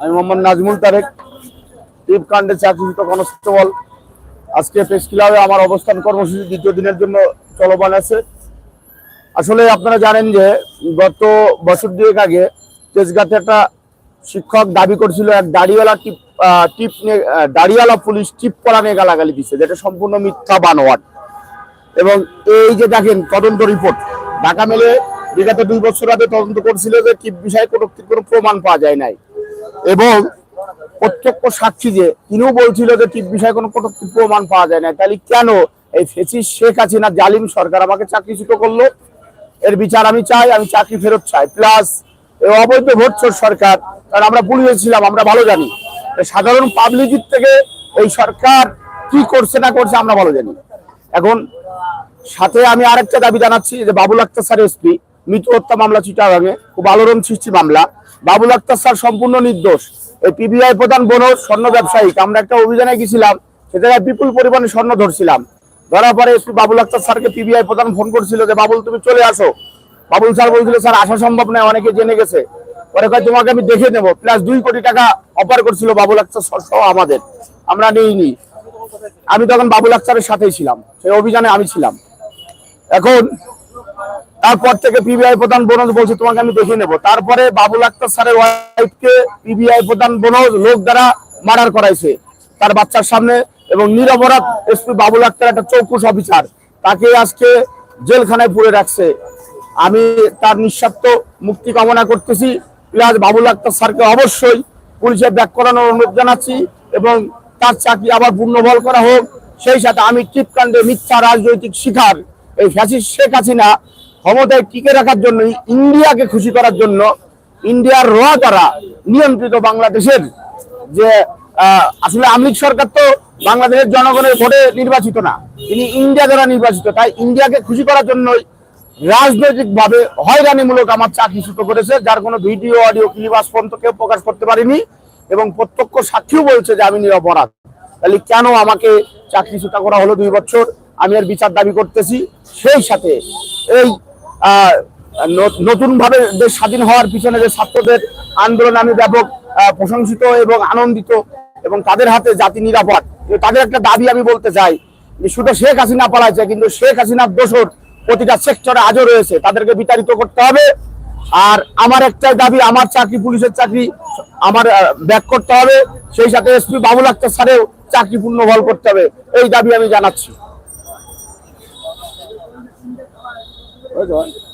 আমি মোহাম্মদ নাজমুল তারেক টিপ কাণ্ডে চাকরিচ্যুত কনস্টেবল। আজকে প্রেস ক্লাবে আমার অবস্থান কর্মসূচি দ্বিতীয় দিনের জন্য চলমান আছে। আসলে আপনারা জানেন যে গত বছর দুয়েক আগে তেজগাঁতে একটা শিক্ষক দাবি করছিল, এক দাড়িওয়ালা টিপ টিপ নিয়ে দাড়িওয়ালা পুলিশ টিপ করা নিয়ে গালাগালি দিচ্ছে যেটা সম্পূর্ণ মিথ্যা বানোয়াট। এবং এই যে দেখেন তদন্ত রিপোর্ট, ঢাকা মেলে বিগত দুই বছর আগে তদন্ত করছিল যে টিপ বিষয়ে কোনো কোনো প্রমাণ পাওয়া যায় নাই। এবং প্রত্যক্ষ সাক্ষী যে তিনিও বলছিল যে টিপ বিষয়ে কোনো প্রমাণ পাওয়া যায় না তাহলে কেন এই ফেসিস শেখ হাসিনা জালিম সরকার আমাকে চাকরিচ্যুত করল? এর বিচার আমি চাই, আমি চাকরি ফেরত চাই। প্লাস এই অবৈধ ভোটচোর সরকার, কারণ আমরা ছিলাম আমরা ভালো জানি। সাধারণ পাবলিকের থেকে এই সরকার কি করছে না করছে আমরা ভালো জানি। এখন সাথে আমি আরেকটা দাবি জানাচ্ছি যে বাবুল আক্তার স্যার এসপি মৃত্যু হত্যা মামলা চিটাগাঙে। খুব আলোড়ন সৃষ্টি মামলা। বাবুল আক্তার স্যার সম্পূর্ণ নির্দোষ। এই পিবিআই প্রধান বনজ স্বর্ণ ব্যবসায়িক আমরা একটা অভিযানে গেছিলাম, সে জায়গায় বিপুল পরিমাণে স্বর্ণ ধরছিলাম। ধরার পরে এসপি বাবুল আক্তার স্যারকে পিবিআই প্রধান ফোন করছিল যে, বাবুল, তুমি চলে আসো। বাবুল স্যার বলছিল, স্যার, আসা সম্ভব নয়, অনেকে জেনে গেছে। পরে কয়, তোমাকে আমি দেখে নেব। প্লাস দুই কোটি টাকা অফার করছিল বাবুল আক্তার স্যার সহ আমাদের। আমরা নিইনি। আমি তখন বাবুল আক্তারের সাথেই ছিলাম। সেই অভিযানে আমি ছিলাম। এখন তারপর থেকে পিবিআই প্রধান বনজ বলছে, তোমাকে আমি দেখে নেব। তারপরে বাবুল আক্তার স্যারের ওয়াইফকে পিবিআই প্রধান বনজ লোক দ্বারা মার্ডার করাইছে তার বাচ্চার সামনে এবং নিরপরাধ এসপি বাবুল আক্তার একটা চৌকুশ অফিসার, তাকে আজকে জেলখানায় পুরে রাখছে। আমি তার নিঃস্বার্থ মুক্তি কামনা করতেছি। প্লাস বাবুল আক্তার স্যারকে অবশ্যই পুলিশে ব্যাক করানোর অনুরোধ জানাচ্ছি এবং তার চাকরি আবার পূর্ণবল করা হোক। সেই সাথে আমি টিপকাণ্ডে মিথ্যা রাজনৈতিক শিকার। এই ফ্যাসিস্ট শেখ হাসিনা ক্ষমতায় টিকে রাখার জন্য, ইন্ডিয়াকে খুশি করার জন্য, ইন্ডিয়ার র দ্বারা নিয়ন্ত্রিত বাংলাদেশের যে আসলে আমলিক সরকার তো বাংলাদেশের জনগণের ভোটে নির্বাচিত না। তিনি ইন্ডিয়া দ্বারা নির্বাচিত, তাই ইন্ডিয়াকে খুশি করার জন্যই রাজনৈতিক ভাবে হয়রানিমূলক আমার চাকরিচ্যুত করেছে যার কোনো ভিডিও, অডিও আজ পর্যন্ত কেউ প্রকাশ করতে পারিনি এবং প্রত্যক্ষ সাক্ষীও বলছে যে আমি নিরপরাধ। তাহলে কেন আমাকে চাকরিচ্যুত করা হলো দুই বছর? আমি এর বিচার দাবি করতেছি। সেই সাথে এই নতুনভাবে দেশ স্বাধীন হওয়ার পিছনে যে ছাত্রদের আন্দোলন আমি ব্যাপক প্রশংসিত এবং আনন্দিত এবং তাদের হাতে জাতি নিরাপদ। তাদের একটা দাবি আমি বলতে চাই শুধু শেখ হাসিনা পালাইছে, কিন্তু শেখ হাসিনার দোষর প্রতিটা সেক্টরে আজও রয়েছে। তাদেরকে বিতাড়িত করতে হবে। আর আমার একটাই দাবি, আমার চাকরি, পুলিশের চাকরি আমার ব্যাক করতে হবে। সেই সাথে এসপি বাবুল আক্তার স্যারেও চাকরি পূর্ণ বল করতে হবে। এই দাবি আমি জানাচ্ছি। Có.